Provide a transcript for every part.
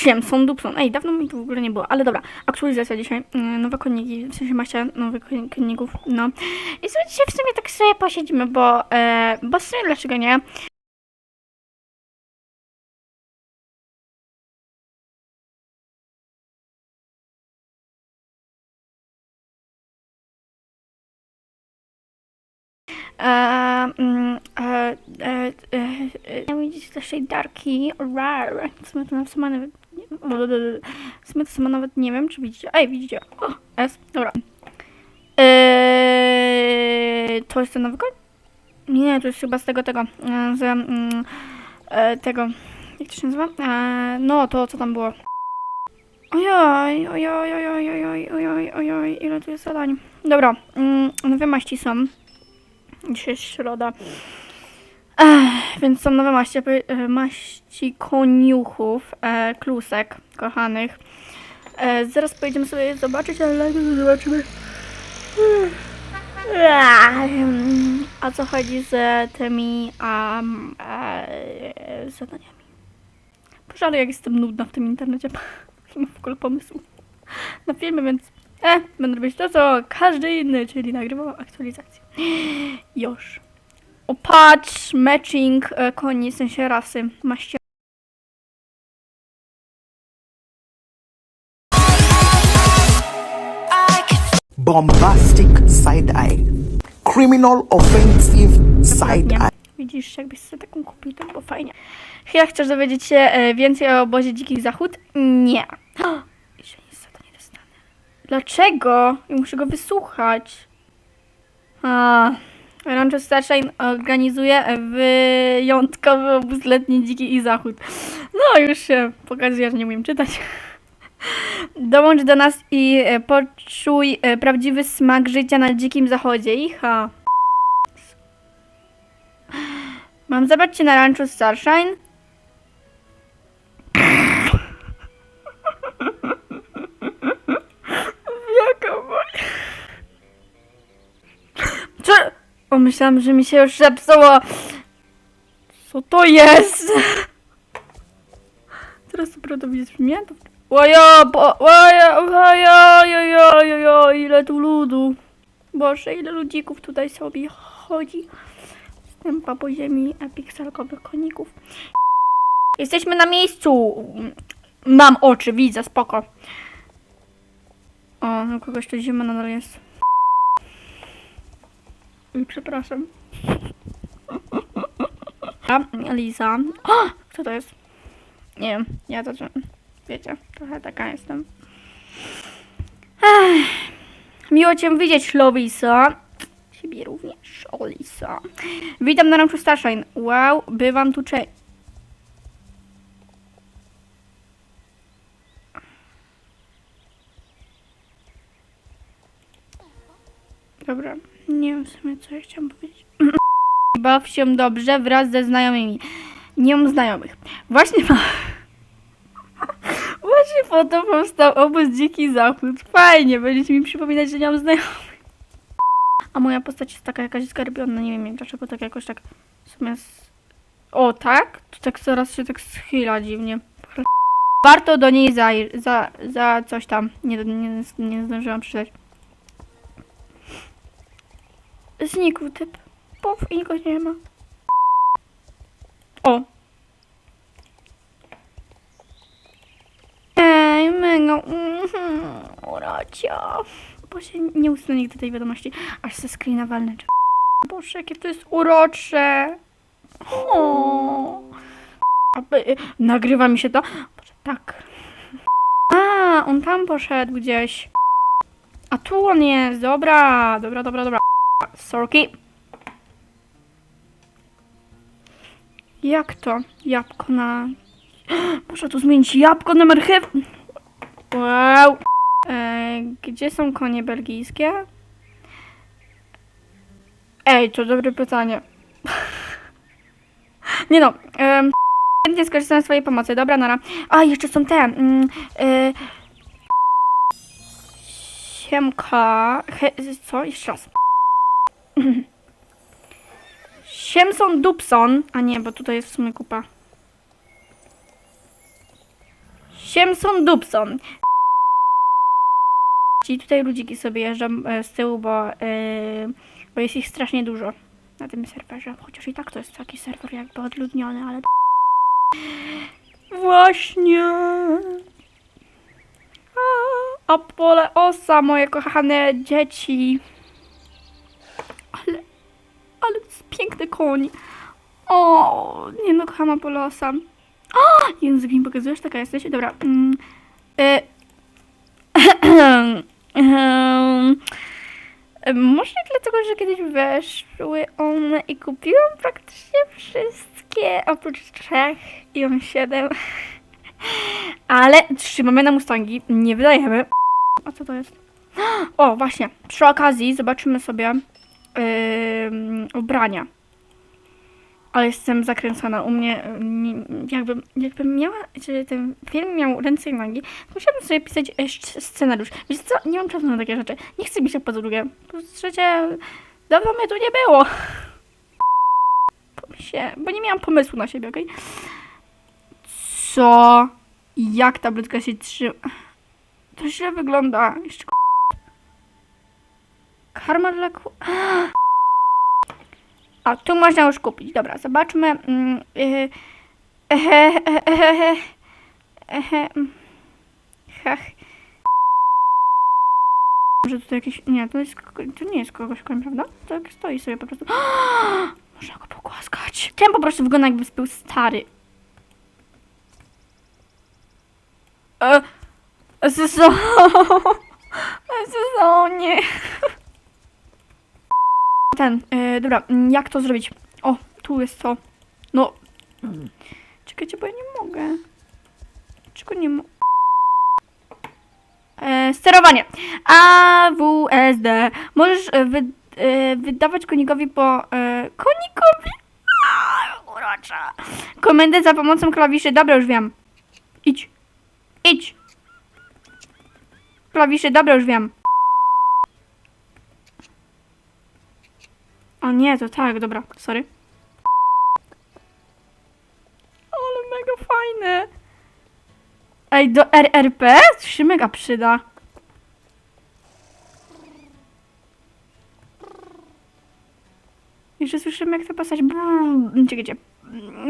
Siemson Dupson. Ej, dawno mi tu w ogóle nie było, ale dobra. Aktualizacja dzisiaj. Yy, Nowe konniki, w sensie macie nowych kon- konników, no. I sobie dzisiaj w sumie tak sobie posiedzimy, bo, e, bo w sumie dlaczego nie? Eee, mm, e, e, e, widzieć te shaderki. Rar. W sumie to sama nawet. W sumie to sama nawet nie wiem, czy widzicie. Ej, widzicie. O, S. Dobra. Eee, to jest ten nowy koń? Nie, to jest chyba z tego, tego. e, Z mm, e, tego. Jak to się nazywa? E, no, to co tam było. Ojoj, ojoj, ojoj, ojoj, ojoj, ojoj, ile tu jest zadań. Dobra, mm, nowe maści są. Dzisiaj jest środa. Ech, więc są nowe maści, e, maści koniuchów, e, klusek kochanych. E, zaraz pojedziemy sobie je zobaczyć, ale najpierw zobaczymy. A co chodzi z tymi um, e, zadaniami? Pożaluję, jak jestem nudna w tym internecie. Nie mam w ogóle pomysłu na filmy, więc e, będę robić to, co każdy inny, czyli nagrywał aktualizację. Już. O, patrz, matching e, koni, w sensie rasy, maście. bombastic side eye, criminal offensive side eye. Widzisz, jakbyś sobie taką kupił, to było fajnie. Chyba chcesz dowiedzieć się e, więcej o obozie Dzikich Zachód? Nie. Jeszcze nic za to nie dostanę. Dlaczego? Ja muszę go wysłuchać. A, Rancho Starshine organizuje wyjątkowy obóz letni Dziki Zachód. No, już się pokazuje, że nie umiem czytać. Dołącz do nas i e, poczuj e, prawdziwy smak życia na Dzikim Zachodzie. Icha. Mam zabrać cię na Rancho Starshine? O, myślałam, że mi się już zepsuło. Co to jest? Teraz to widzieć mnie? To... Ojo, bo... Ojo, ojo, ojo, ile tu ludu. Boże, ile ludzików tutaj sobie chodzi. Stępa po ziemi pikselkowych koników. Jesteśmy na miejscu. Mam oczy, widzę, spoko. O, no kogoś tu zima nadal jest. Przepraszam. A, Lisa. O, kto to jest? Nie wiem, ja to, wiecie, trochę taka jestem. Ech, miło Cię widzieć, Lowisa. Ciebie również, Olisa. Witam na Ranchu Starshine. Wow, bywam tu cze... Dobra, nie wiem w sumie co ja chciałam powiedzieć. Baw się dobrze wraz ze znajomymi. Nie mam znajomych. Właśnie ma... Właśnie po to powstał obóz Dziki Zachód. Fajnie, będziecie mi przypominać, że nie mam znajomych. A moja postać jest taka jakaś zgarbiona, nie wiem dlaczego tak jakoś tak w sumie z... O, tak? To tak coraz się tak schyla dziwnie. Warto do niej za, za, za coś tam. Nie, nie, nie zdążyłam przeczytać. Znikł typ. Puf i go nie ma. O. Ej, mega. Uracia. Boże, nie usnę nigdy tej wiadomości. Aż se screena walnę. Boże, jakie to jest urocze. O. Y, Nagrywa mi się to. Boże, tak. A, on tam poszedł gdzieś. A tu on jest. Dobra, dobra, dobra, dobra. Sorki. Jak to? Jabłko na... Muszę tu zmienić jabłko na marchew... Wow. E, gdzie są konie belgijskie? Ej, to dobre pytanie. Nie no. em, Chętnie skorzystam z twojej pomocy. Dobra, Nara. A, jeszcze są te. Mm, e, siemka. He, co? Jeszcze raz. Siemson Dupson. A nie, bo tutaj jest w sumie kupa. Siemson Dubson. Ci tutaj ludziki sobie jeżdżą e, z tyłu, bo, e, bo jest ich strasznie dużo na tym serwerze. Chociaż i tak to jest taki serwer jakby odludniony, ale... Właśnie. A, Apole osa, moje kochane dzieci. Ale, to jest piękny koń. O, nie no, kocham Apolosa. O, język mi pokazujesz, taka jesteś. Dobra. Mm, y, Może dlatego, że kiedyś weszły one i kupiłam praktycznie wszystkie, oprócz trzech i on siedem. Ale trzymamy na Mustangi, nie wydajemy. A co to jest? O, właśnie, przy okazji zobaczymy sobie ym, ubrania. Ale jestem zakręcona. U mnie, nie- jakbym, jakbym miała, czy ten film miał ręce i nogi, to musiałabym sobie pisać e, sc- scenariusz. Wiesz co, nie mam czasu na takie rzeczy. Nie chcę mi się po drugie. Po trzecie, dawno mnie tu nie było. Się, bo nie miałam pomysłu na siebie, okej? Co? Jak tabletka się trzyma? To źle wygląda. Jeszcze Karma dla. A, tu można już kupić. Dobra, zobaczmy. Mm, yy, mm. Może tutaj jakieś... Nie, to, jest, to nie jest kogoś koń, prawda? To tak stoi sobie po prostu. Można go pogłaskać. Ten po prostu wygląda jakby był stary. E, SSO. SSO, nie. Ten, e, dobra, mm, jak to zrobić? O, tu jest to. No. Czekajcie, bo ja nie mogę. Czego nie mogę? E, sterowanie. AWSD. Możesz e, wy, e, wydawać konikowi po... E, konikowi? A, urocza. Komendę za pomocą klawiszy. Dobra, już wiem. Idź. Idź. Klawiszy, dobra, już wiem. O nie, to tak, dobra, sorry. Ale mega fajne. Ej, do RRP? Się mega przyda. Jeszcze słyszymy, jak to pasać. Brrr. Czekajcie.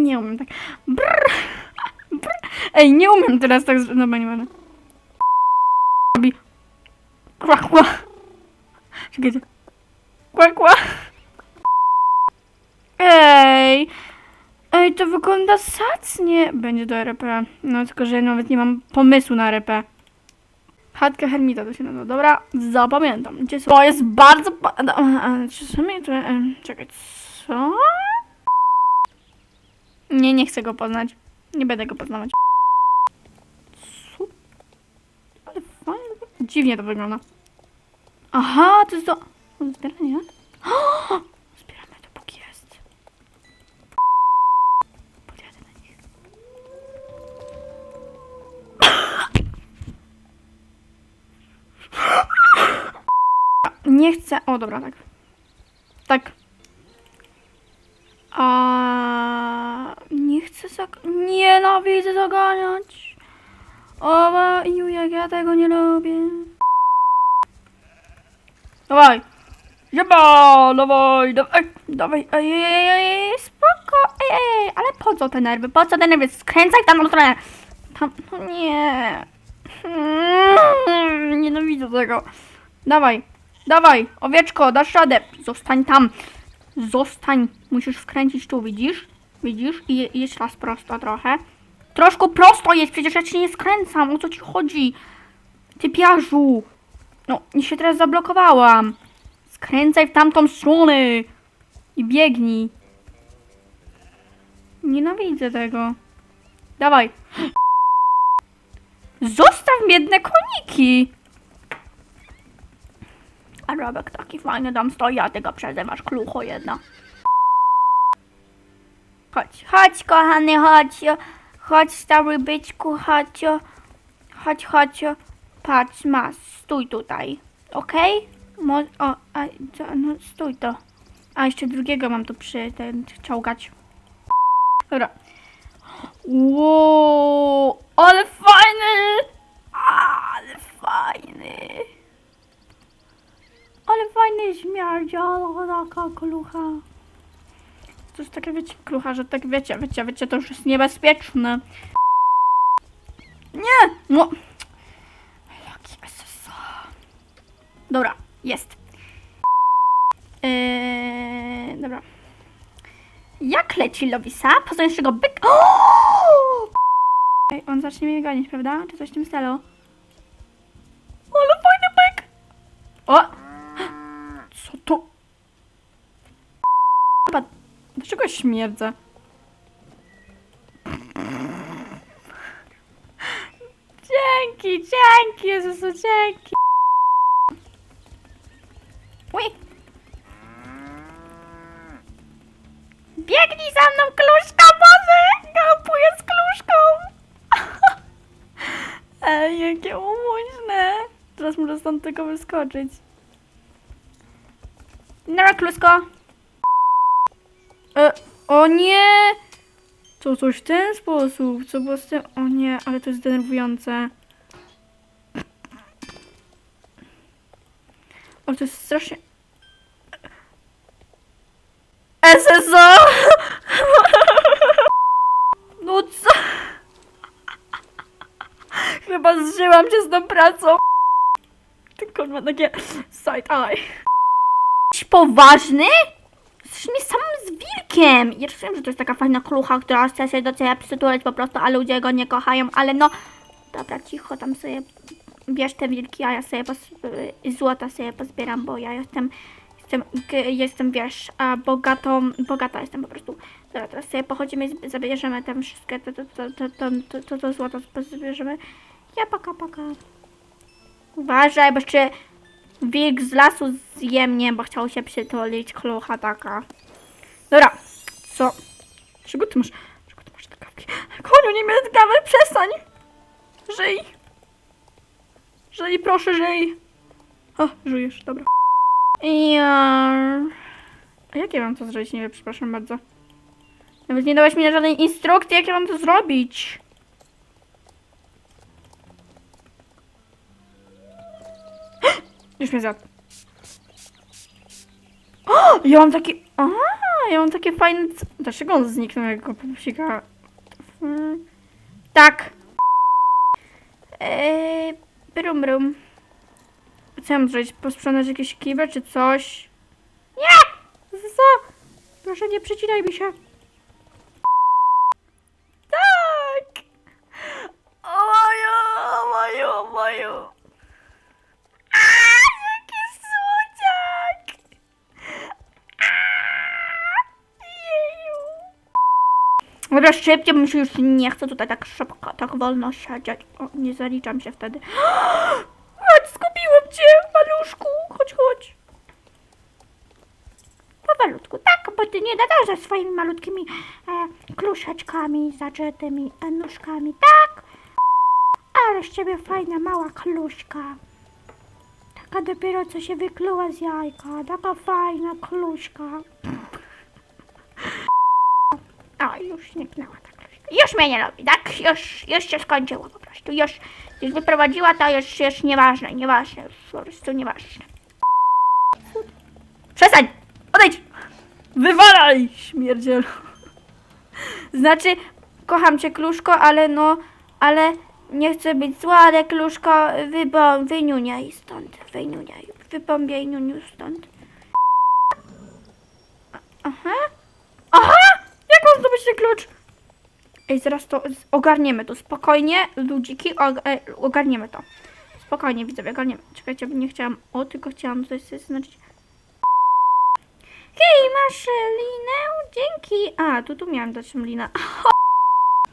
Nie umiem tak. Brrr. Brrr. Ej, nie umiem teraz tak. Dobra, nie będę. Robi. Kła. Czekajcie. Kła. Ej. Ej, to wygląda sacnie. Będzie do RP. No, tylko że nawet nie mam pomysłu na RP. Chatka Hermita to się nazywa. Dobra, zapamiętam. Gdzie są? To jest bardzo... no, Czasami to... Czekaj, co? Nie, nie chcę go poznać. Nie będę go poznawać. Co? Ale fajnie. Dziwnie to wygląda. Aha, to jest do... do Nie chcę. O, dobra, tak. Tak. A nie chcę zag... Nienawidzę zaganiać. O, ju, jak ja tego nie lubię. Dawaj. Jeba, dawaj, dawaj, dawaj, ej, ej, ej, ej, spoko, ej, ej, ale po co te nerwy, po co te nerwy, skręcaj tam na stronę, tam, no nie, mm, nienawidzę tego, dawaj, dawaj, owieczko, dasz radę, zostań tam, zostań, musisz wkręcić tu, widzisz, widzisz, i i jeszcze raz prosto trochę, troszkę prosto jest, przecież ja ci nie skręcam, o co ci chodzi, ty piarzu, no, i się teraz zablokowałam. Skręcaj w tamtą stronę i biegnij. Nienawidzę tego. Dawaj. Zostaw biedne koniki. A Robek taki fajny tam stoi, a ty go przezywasz klucho jedna. Chodź, chodź kochany, chodź. Chodź stały byczku, chodź. Chodź, chodź. Patrz, masz, stój tutaj. Okej? Mo- o, no stój to. A, jeszcze drugiego mam tu przy ten czołgać. Dobra. Wow, ale fajny! Ale fajny! Ale fajny śmierdziel, taka klucha. Jest takie, wiecie, klucha, że tak wiecie, wiecie, wiecie, to już jest niebezpieczne. Nie! No! Jaki SSO. Dobra, jest. Eee, dobra. Jak leci Lowisa? Poznajesz tego byk... Ej, on zacznie mnie gonić, prawda? Czy coś w tym stylu? Ale fajny byk! O! Co to? Chyba- Dlaczego śmierdzę? Dzięki, dzięki, Jezusu, dzięki. Ui. Biegnij za mną, kluszka, Boże! Galopuję z kluszką! Ej, jakie umuźne! Teraz muszę stąd tylko wyskoczyć. Nara, klusko! O nie! To coś w ten sposób, co było z tym? O nie, ale to jest denerwujące. O, to jest strasznie... SSO! No co? Chyba zżyłam się z tą pracą. Tylko ma takie side eye. Jesteś poważny? Jesteś nie wiem, ja wiem, że to jest taka fajna klucha, która chce się do ciebie przytulać po prostu, a ludzie go nie kochają, ale no... Dobra, cicho, tam sobie bierz te wilki, a ja sobie y, złota sobie pozbieram, bo ja jestem... Jestem, jestem wiesz, bogatą, bogata jestem po prostu. Dobra, teraz sobie pochodzimy i zabierzemy tam wszystkie, to, to, to, to, to, to, to złoto zabierzemy. Ja paka, paka. Uważaj, bo jeszcze wilk z lasu zje mnie, bo chciał się przytulić, klucha taka. Dobra, co? Czego ty masz? Czego ty masz te kawki? Koniu, nie miałem kawy, przestań! Żyj! Żyj, proszę, żyj! O, żyjesz, dobra. Ja... A jak ja mam to zrobić? Nie wiem, przepraszam bardzo. Nawet nie dałaś mi żadnej instrukcji, jak ja mam to zrobić. Już mnie zjadł. O, ja mam taki... A, ja mam takie fajne... Dlaczego on zniknął jak go? Hmm. Tak. Eee, brum brum. Co ja mam zrobić? Posprzątać jakieś kibę czy coś? Nie! Co? Proszę nie przycinaj mi się. Tak! Ojo, ojo, ojo. Dobra, szybciej, bo się już nie chce tutaj tak szybko, tak wolno siedzieć. O, nie zaliczam się wtedy. Chodź, zgubiłam cię, maluszku. Chodź, chodź. Powolutku, tak, bo ty nie nadarzasz swoimi malutkimi e, kluszeczkami zaczętymi e, nóżkami, tak? Ale z ciebie fajna mała kluszka. Taka dopiero co się wykluła z jajka. Taka fajna kluszka. O, już zniknęła ta. Już mnie nie lubi, tak? Już, już się skończyło po prostu. Już, już wyprowadziła, to już, już nieważne, nieważne. Już po prostu nieważne. Przestań! Odejdź! Wywalaj, śmierdzielu. Znaczy, kocham cię, Kluszko, ale no, ale nie chcę być zła, ale Kluszko, wybom, wyniuniaj stąd, wyniuniaj, wypombiaj niuniu stąd. Aha, ten klucz? Ej, zaraz to ogarniemy to, spokojnie, ludziki, e, ogarniemy to. Spokojnie, widzowie, ogarniemy. Czekajcie, bo nie chciałam, o, tylko chciałam coś sobie zaznaczyć. Hej, masz linę? Dzięki. A, tu tu miałam dać linę.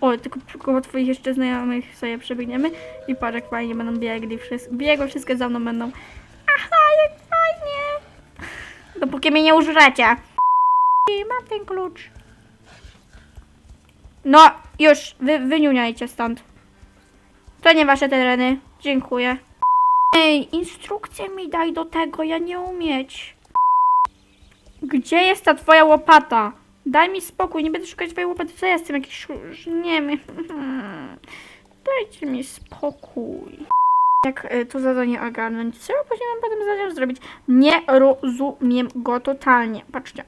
O, tylko koło twoich jeszcze znajomych sobie przebiegniemy i patrz jak fajnie będą biegli, wszyscy, wszystkie za mną będą. Aha, jak fajnie. Dopóki mnie nie użrecie. I mam ten klucz. No, już, wy, wyniuniajcie stąd. To nie wasze tereny. Dziękuję. Ej, instrukcję mi daj do tego, ja nie umieć. Gdzie jest ta twoja łopata? Daj mi spokój, nie będę szukać twojej łopaty, co ja jestem jakiś... Nie wiem. Dajcie mi spokój. Jak y, to zadanie ogarnąć? Co ja powinienem potem zadanie zrobić? Nie rozumiem go totalnie. Patrzcie.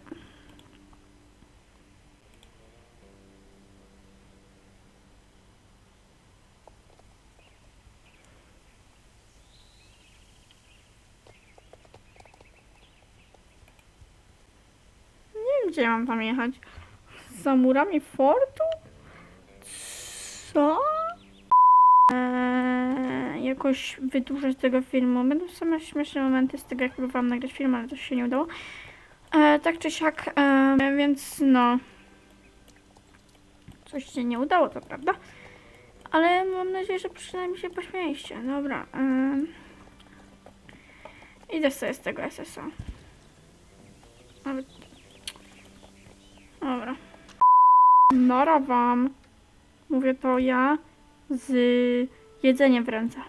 Gdzie mam tam jechać. Za murami fortu? Co? Eee, jakoś wydłużać tego filmu. Będą same śmieszne momenty z tego, jak próbowałam nagrać film, ale to się nie udało. Eee, tak czy siak, eee, więc no. Coś się nie udało, to prawda? Ale mam nadzieję, że przynajmniej się pośmieliście. Dobra. Eee, idę sobie z tego SSA. Nawet... Dobra. Nara wam. Mówię to ja z jedzeniem w ręce.